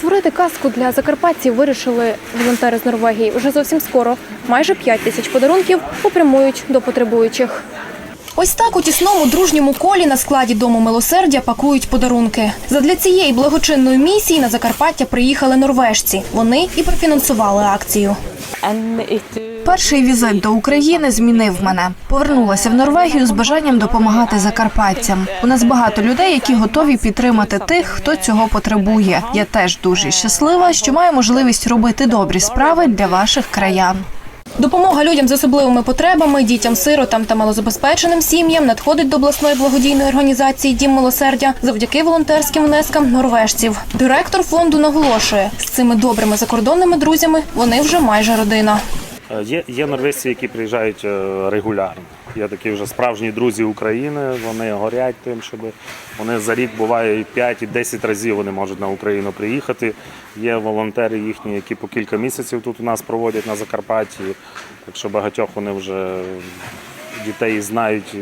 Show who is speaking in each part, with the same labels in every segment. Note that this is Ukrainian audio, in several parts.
Speaker 1: Створити казку для закарпатців вирішили волонтери з Норвегії. Уже зовсім скоро майже 5 тисяч подарунків попрямують до потребуючих. Ось так у тісному дружньому колі на складі дому милосердя пакують подарунки. Задля цієї благочинної місії на Закарпаття приїхали норвежці. Вони і профінансували акцію.
Speaker 2: Перший візит до України змінив мене. Повернулася в Норвегію з бажанням допомагати закарпатцям. У нас багато людей, які готові підтримати тих, хто цього потребує. Я теж дуже щаслива, що маю можливість робити добрі справи для ваших краян.
Speaker 1: Допомога людям з особливими потребами, дітям, сиротам та малозабезпеченим сім'ям надходить до обласної благодійної організації Дім милосердя завдяки волонтерським внескам норвежців. Директор фонду наголошує, з цими добрими закордонними друзями вони вже майже родина.
Speaker 3: Е, Є, є норвежці, які приїжджають е, регулярно. Є такі вже справжні друзі України. Вони горять тим, щоб вони за рік буває і 5, і 10 разів вони можуть на Україну приїхати. Є волонтери їхні, які по кілька місяців тут у нас проводять на Закарпатті. Так що багатьох вони вже дітей знають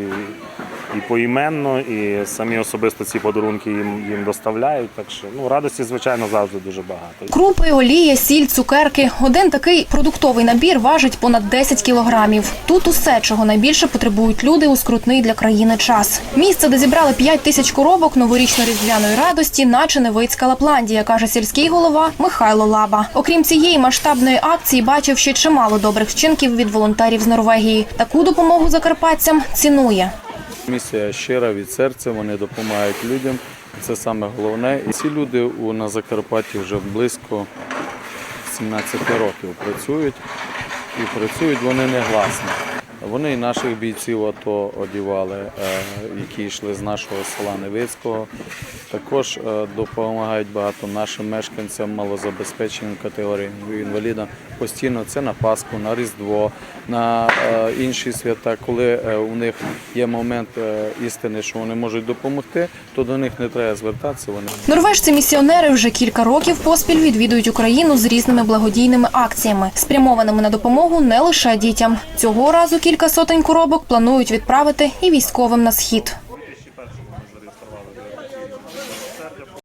Speaker 3: і поіменно, і самі особисто ці подарунки їм, їм доставляють. Так що ну, радості, звичайно, завжди дуже багато.
Speaker 1: Крупи, олія, сіль, цукерки. Один такий продуктовий набір важить понад 10 кілограмів. Тут усе, чого найбільше потребують люди у скрутний для країни час. Місце, де зібрали 5 тисяч коробок новорічно-різдвяної радості, наче Невицька Лапландія, каже сільський голова Михайло Лаба. Окрім цієї масштабної акції, бачив ще чимало добрих вчинків від волонтерів з Норвегії. Таку допомогу закарпатцям цінує.
Speaker 4: Місія щира від серця, вони допомагають людям. Це саме головне. І ці люди на Закарпатті вже близько 17 років працюють і працюють вони негласно. Вони і наших бійців АТО одівали, е, які йшли з нашого села Невицького. Також е, допомагають багато нашим мешканцям малозабезпеченим категоріям інвалідам. Постійно це на Пасху, на Різдво, на е, інші свята, коли у них є момент істини, що вони можуть допомогти, то до них не треба звертатися. Вони
Speaker 1: Норвежці-місіонери вже кілька років поспіль відвідують Україну з різними благодійними акціями, спрямованими на допомогу не лише дітям. Цього разу кілька сотень коробок планують відправити і військовим на схід.